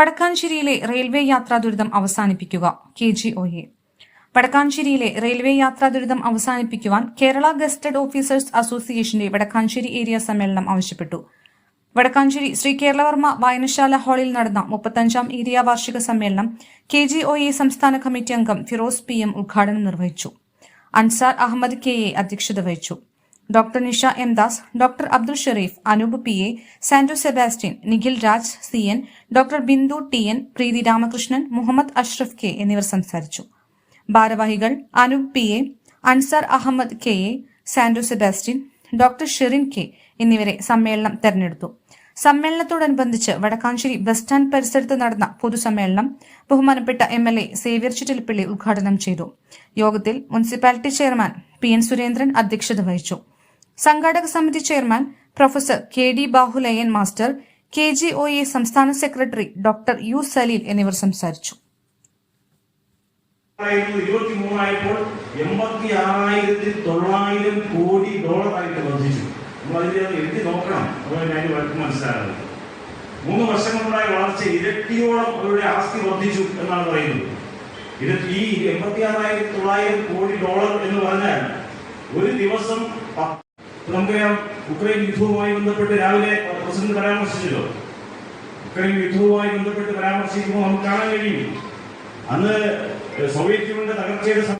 വടക്കാഞ്ചേരിയിലെ railway യാത്രാ ദുരിതം അവസാനിപ്പിക്കുക കെ ജി ഒ എ. വടക്കാഞ്ചേരിയിലെ റെയിൽവേ യാത്രാ ദുരിതം അവസാനിപ്പിക്കുവാൻ കേരള ഗസ്റ്റഡ് ഓഫീസേഴ്സ് അസോസിയേഷന്റെ വടക്കാഞ്ചേരി ഏരിയ സമ്മേളനം ആവശ്യപ്പെട്ടു. വടക്കാഞ്ചേരി ശ്രീ കേരളവർമ്മ വായനശാല ഹാളിൽ നടന്ന മുപ്പത്തഞ്ചാം ഏരിയ വാർഷിക സമ്മേളനം കെ ജി ഒ എ സംസ്ഥാന കമ്മിറ്റി അംഗം ഫിറോസ് പി എം ഉദ്ഘാടനം നിർവഹിച്ചു. അൻസാർ അഹമ്മദ് കെ എ അധ്യക്ഷത വഹിച്ചു. Doctor Nisha M Das doctor Abdul Sherif Anoop P A Sandu Sebastian Nikhil Raj C N doctor Bindu T N Preethi Ramakrishnan Muhammad Ashraf K എന്നിവർ സംസാരിച്ചു. ഭാരവാഹികൾ Anoop P A Ansar Ahmed K A Sandu Sebastian doctor Sherin K എന്നിവരെ സമ്മേളനം തെരഞ്ഞെടുത്തു. സമ്മേളനത്തോടനുബന്ധിച്ച് Vadakkanchery bus stand പരിസരത്ത് നടന്ന പൊതുസമ്മേളനം ബഹുമാനപ്പെട്ട M L A Xavier Chittilappilly ഉദ്ഘാടനം ചെയ്തു. യോഗത്തിൽ municipality chairman P N Surendran അധ്യക്ഷത വഹിച്ചു. സംഘാടക സമിതി chairman professor K D Bahuleyan master K G O A സംസ്ഥാന സെക്രട്ടറി ഡോക്ടർ യു സലീൽ എന്നിവർ സംസാരിച്ചു. കോടി വർദ്ധിച്ചു. നോക്കണം. മൂന്ന് വർഷം കൊണ്ടുണ്ടായ വളർച്ച ഇരട്ടിയോളം അവരുടെ ആസ്തി വർദ്ധിച്ചു എന്നാണ് പറയുന്നത്. ഇത് ഈ എൺപത്തി ആറായിരത്തി തൊള്ളായിരം കോടി ഡോളർ എന്ന് പറഞ്ഞാൽ ഒരു ദിവസം നമുക്കറിയാം ഉക്രൈൻ യുദ്ധവുമായി ബന്ധപ്പെട്ട് രാവിലെ പ്രസിഡന്റ് പരാമർശിച്ചല്ലോ. ഉക്രൈൻ യുദ്ധവുമായി ബന്ധപ്പെട്ട് പരാമർശിക്കുമ്പോൾ നമുക്ക് കാണാൻ കഴിയും. അന്ന് സോവിയറ്റ് യൂണിയന്റെ തകർച്ചയുടെ